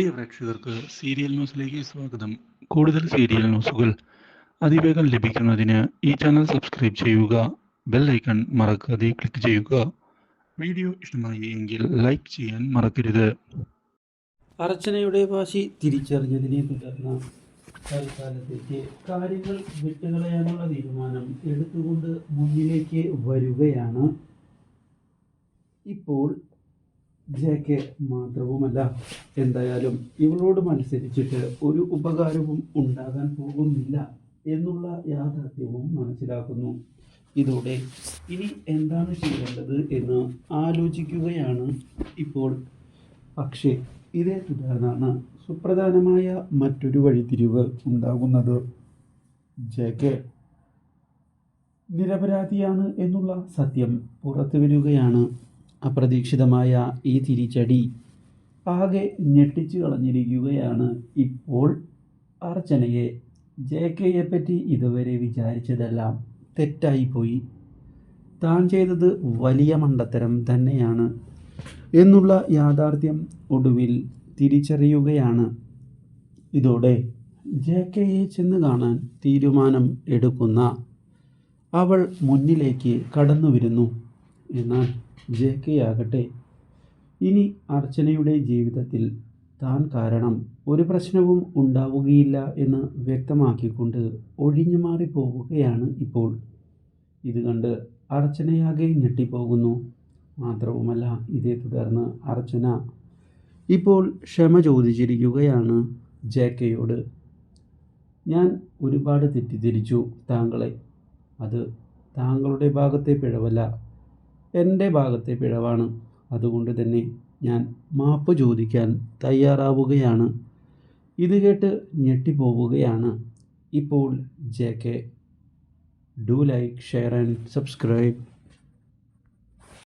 പ്രിയ പ്രേക്ഷകർക്ക് സീരിയൽ ന്യൂസിലേക്ക് സ്വാഗതം. കൂടുതൽ സീരിയൽ ന്യൂസുകൾ അതിവേഗം ലഭിക്കുന്നതിന് ഈ ചാനൽ സബ്സ്ക്രൈബ് ചെയ്യുക ബെൽ ഐക്കൺ മറക്കാതെ ക്ലിക്ക് ചെയ്യുക. വീഡിയോ ഇഷ്ടമായി എങ്കിൽ ലൈക്ക് ചെയ്യാൻ മറക്കരുത്. അർച്ചനയുടെ വാശി തിരിച്ചറിഞ്ഞതിനെ തുടർന്ന് തൽക്കാലത്തേക്ക് കാര്യങ്ങൾ വിട്ടുകളയാനുള്ള തീരുമാനം എടുത്തുകൊണ്ട് മുന്നിലേക്ക് വരികയാണ്. ഇപ്പോൾ ജെ കെ മാത്രവുമല്ല എന്തായാലും ഇവളോട് മത്സരിച്ചിട്ട് ഒരു ഉപകാരവും ഉണ്ടാകാൻ പോകുന്നില്ല എന്നുള്ള യാഥാർത്ഥ്യവും മനസ്സിലാക്കുന്നു. ഇതോടെ ഇനി എന്താണ് ചെയ്യേണ്ടത് എന്ന് ആലോചിക്കുകയാണ് ഇപ്പോൾ. പക്ഷേ ഇതേ തുടർന്നാണ് സുപ്രധാനമായ മറ്റൊരു വഴിത്തിരിവ് ഉണ്ടാകുന്നത്. ജെ കെ നിരപരാധിയാണ് എന്നുള്ള സത്യം പുറത്തു വരികയാണ് അപ്രതീക്ഷിതമായ ഈ തിരിച്ചടി ആകെ ഞെട്ടിച്ചു കളഞ്ഞിരിക്കുകയാണ് ഇപ്പോൾ അർച്ചനയെ. ജെ കെയെ പറ്റി ഇതുവരെ വിചാരിച്ചതെല്ലാം തെറ്റായിപ്പോയി താൻ ചെയ്തത് വലിയ മണ്ടത്തരം തന്നെയാണ് എന്നുള്ള യാഥാർത്ഥ്യം ഒടുവിൽ തിരിച്ചറിയുകയാണ്. ഇതോടെ ജെ കെയെ ചെന്ന് കാണാൻ തീരുമാനം എടുക്കുന്ന അവൾ മുന്നിലേക്ക് കടന്നു വരുന്നു എന്നാൽ ജെ കെ ആകട്ടെ ഇനി അർച്ചനയുടെ ജീവിതത്തിൽ താൻ കാരണം ഒരു പ്രശ്നവും ഉണ്ടാവുകയില്ല എന്ന് വ്യക്തമാക്കിക്കൊണ്ട് ഒഴിഞ്ഞു മാറി പോവുകയാണ് ഇപ്പോൾ. ഇത് കണ്ട് അർച്ചനയാകെ ഞെട്ടിപ്പോകുന്നു. മാത്രവുമല്ല ഇതേ തുടർന്ന് അർച്ചന ഇപ്പോൾ ക്ഷമ ചോദിച്ചിരിക്കുകയാണ് ജെ കെയോട് ഞാൻ ഒരുപാട് തെറ്റിദ്ധരിച്ചു താങ്കളെ. അത് താങ്കളുടെ ഭാഗത്തെ പിഴവല്ല. എന്റെ ഭാഗത്തെ പിഴവാണ്. അതുകൊണ്ട് തന്നെ ഞാൻ മാപ്പ് ചോദിക്കാൻ തയ്യാറാവുകയാണ്. ഇത് കേട്ട് ഞെട്ടിപ്പോവുകയാണ്. ഇപ്പോൾ J K do like share and subscribe.